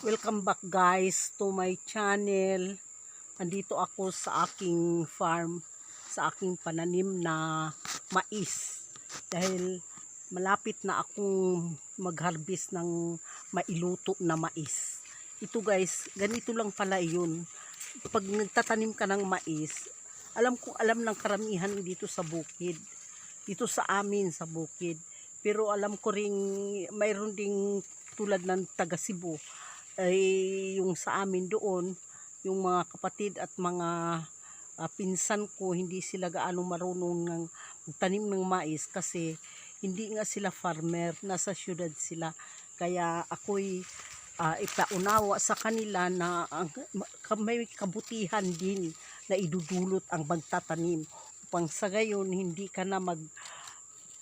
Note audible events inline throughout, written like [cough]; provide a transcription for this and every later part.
Welcome back guys to my channel. Andito ako sa aking farm, sa aking pananim na mais. Dahil malapit na akong mag-harvest ng mailuto na mais. Ito guys, ganito lang pala yun. Pag nagtatanim ka ng mais, alam ko alam ng karamihan dito sa bukid. Dito sa amin sa bukid. Pero alam ko ring mayroon ding tulad ng taga Cebu ay yung sa amin doon, yung mga kapatid at mga ah, pinsan ko, hindi sila gaano marunong ng tanim ng mais kasi hindi nga sila farmer, nasa syudad sila. Kaya ako'y ah, ipaunawa sa kanila na ang, may kabutihan din na idudulot ang magtatanim upang sa gayon hindi ka na mag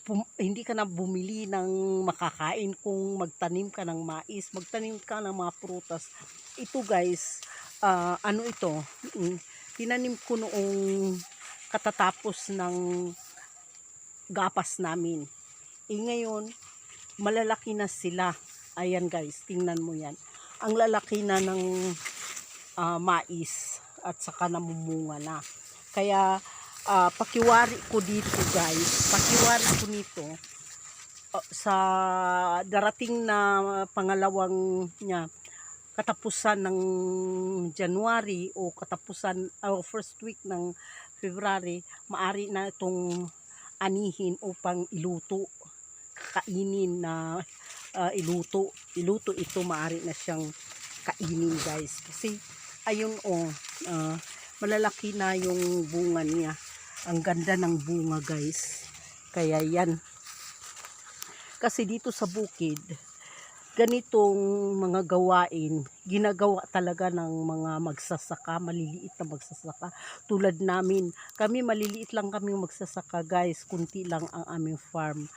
pum- hindi ka na bumili ng makakain kung magtanim ka ng mais, magtanim ka ng mga prutas. Ito guys, ah, ano ito? Tinanim ko noong katatapos ng gapas namin. E ngayon, malalaki na sila. Ayan guys, tingnan mo yan. Ang lalaki na ng ah, mais at saka namumunga na. Kaya ah, pakiwari ko dito guys, pakiwari ko nito ah, sa darating na pangalawang niya katapusan ng January o katapusan o first week ng February, maari na itong anihin upang iluto, kainin na ah, iluto. Iluto ito, maari na siyang kainin guys. Kasi ayun oh, ah, malalaki na yung bunga niya. Ang ganda ng bunga guys. Kaya yan. Kasi dito sa bukid, ganitong mga gawain, ginagawa talaga ng mga magsasaka, maliliit na magsasaka. Tulad namin, kami maliliit lang kami magsasaka guys, kunti lang ang aming farm.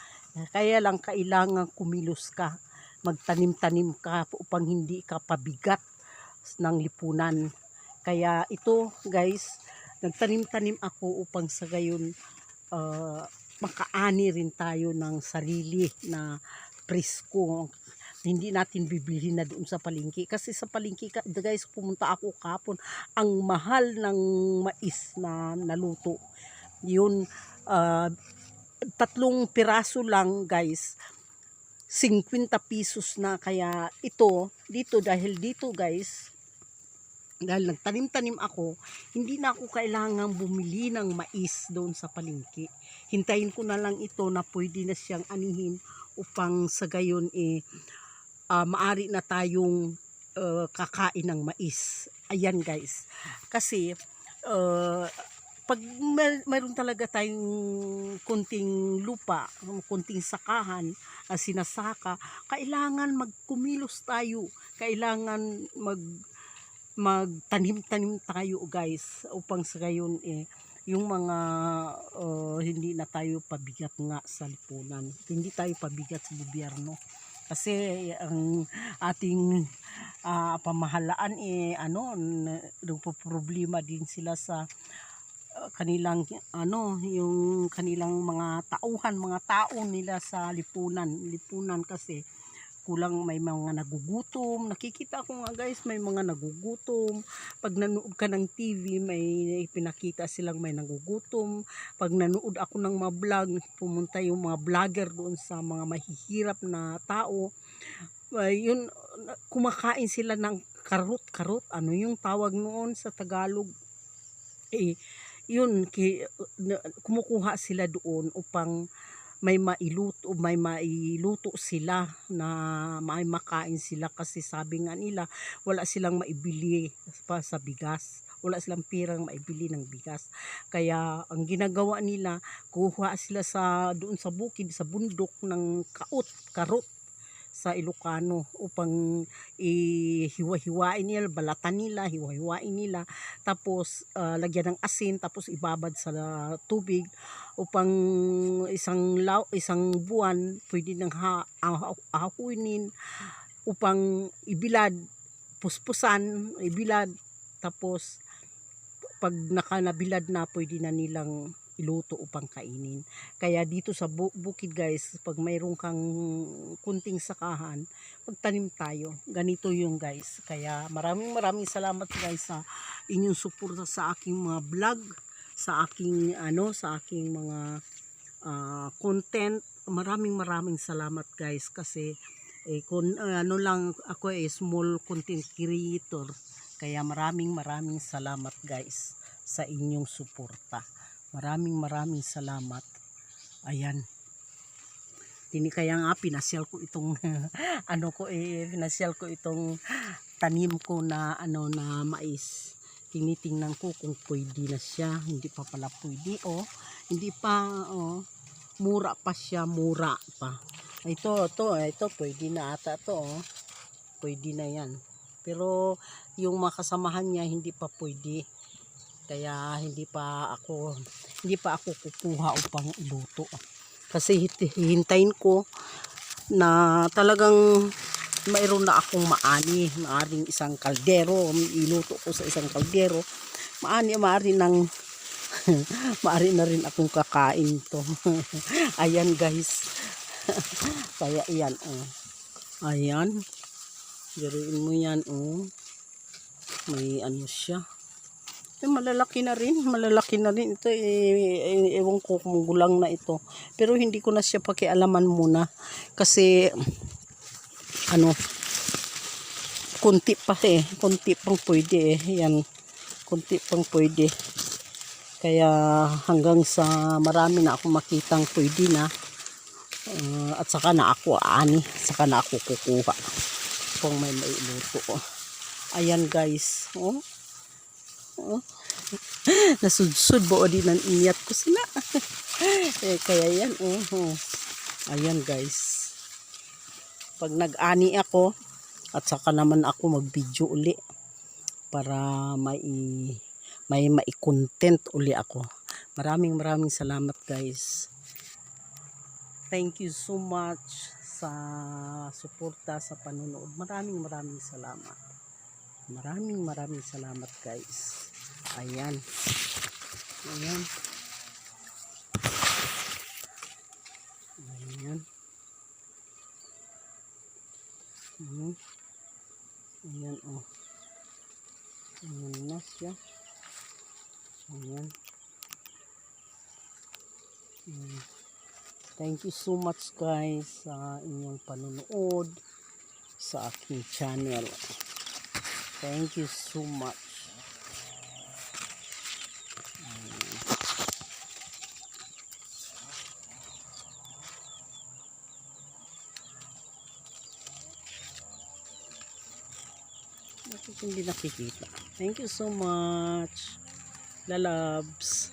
Kaya lang kailangan kumilos ka, magtanim-tanim ka upang hindi ka pabigat ng lipunan. Kaya ito guys, nagtanim-tanim ako upang sa gayon uh, makaani rin tayo ng sarili na presko hindi natin bibili na doon sa palengke. Kasi sa palengke guys pumunta ako kapon ang mahal ng mais na naluto yun ah, tatlong piraso lang guys. 50 pesos na. Kaya ito dito dahil dito guys dahil nagtanim-tanim ako, hindi na ako kailangang bumili ng mais doon sa palengke. Hintayin ko na lang ito na pwede na siyang anihin upang sa gayon eh ah, maari na tayong uh, kakain ng mais. Ayan guys. Kasi uh, pag mer- mayroon talaga tayong kunting lupa, kunting sakahan, na sinasaka, kailangan magkumilos tayo. Kailangan mag magtanim-tanim tayo guys upang sa gayon eh yung mga uh, hindi na tayo pabigat nga sa lipunan. Hindi tayo pabigat sa gobyerno. Kasi ang ating ah, pamahalaan eh ano problema din sila sa ah, kanilang ano yung kanilang mga tauhan, mga tao nila sa lipunan. Lipunan kasi kulang may mga nagugutom. Nakikita ko nga guys, may mga nagugutom. Pag nanood ka ng TV, may pinakita silang may nagugutom. Pag nanood ako ng mga vlog, pumunta yung mga vlogger doon sa mga mahihirap na tao. Ay, yun, kumakain sila ng karot-karot. Ano yung tawag noon sa Tagalog? Eh, yun, kumukuha sila doon upang may mailuto, may mailuto sila na may makain sila kasi sabi nga nila wala silang maibili pa sa bigas. Wala silang pirang maibili ng bigas. Kaya ang ginagawa nila, kuha sila sa doon sa bukid, sa bundok ng kaot, karot sa Ilocano upang ihiwa-hiwain nila, balatan nila, hiwa-hiwain nila, tapos ah, lagyan ng asin, tapos ibabad sa tubig upang isang law, isang buwan pwede nang ha, ah- upang ibilad, puspusan, ibilad, tapos pag nakanabilad na pwede na nilang iluto upang kainin. Kaya dito sa bu- bukid guys, pag mayroon kang kunting sakahan, magtanim tayo. Ganito yung guys. Kaya maraming maraming salamat guys sa inyong suporta sa aking mga vlog, sa aking ano, sa aking mga ah, content. Maraming maraming salamat guys kasi eh, kun, ano lang ako eh, small content creator. Kaya maraming maraming salamat guys sa inyong suporta. Maraming maraming salamat. Ayan. Tini kaya nga pinasyal ko itong [laughs] ano ko eh pinasyal ko itong tanim ko na ano na mais. Tinitingnan ko kung pwede na siya. Hindi pa pala pwede oh. Hindi pa oh. Mura pa siya, mura pa. Ito, ito, ito pwede na ata to oh. Pwede na 'yan. Pero yung mga kasamahan niya hindi pa pwede. Kaya hindi pa ako hindi pa ako kukuha upang iluto. Kasi hihintayin ko na talagang mayroon na akong maani, maaring isang kaldero, iluto ko sa isang kaldero. Maani, maari ng [laughs] maari na rin akong kakain to. [laughs] Ayan guys. [laughs] Kaya iyan, oh. Ayan. Diruin mo yan, oh. May ano siya. Eh, malalaki na rin. Malalaki na rin. Ito, eh, eh, ewan ko kung gulang na ito. Pero hindi ko na siya pakialaman muna. Kasi, ano, kunti pa eh. Kunti pang pwede eh. Yan. Kunti pang pwede. Kaya hanggang sa marami na ako makitang pwede na. Uh, at saka na ako ani. Saka na ako kukuha. Kung may mailuto. Ayan guys. Oh. Oh. [laughs] Nasudsud bo din ang iniyat ko sila. [laughs] eh, kaya yan. Oh, oh. Ayan guys. Pag nag-ani ako, at saka naman ako mag-video uli para may may mai-content uli ako. Maraming maraming salamat guys. Thank you so much sa suporta sa panonood. Maraming maraming salamat. Maraming maraming salamat guys. Ayan. Ayan. Ayan. Mhm. Ayan oh. Ayan na siya. Ayan. Thank you so much guys sa inyong panonood sa aking channel. Thank you so much. Thank you so much. Lalabs.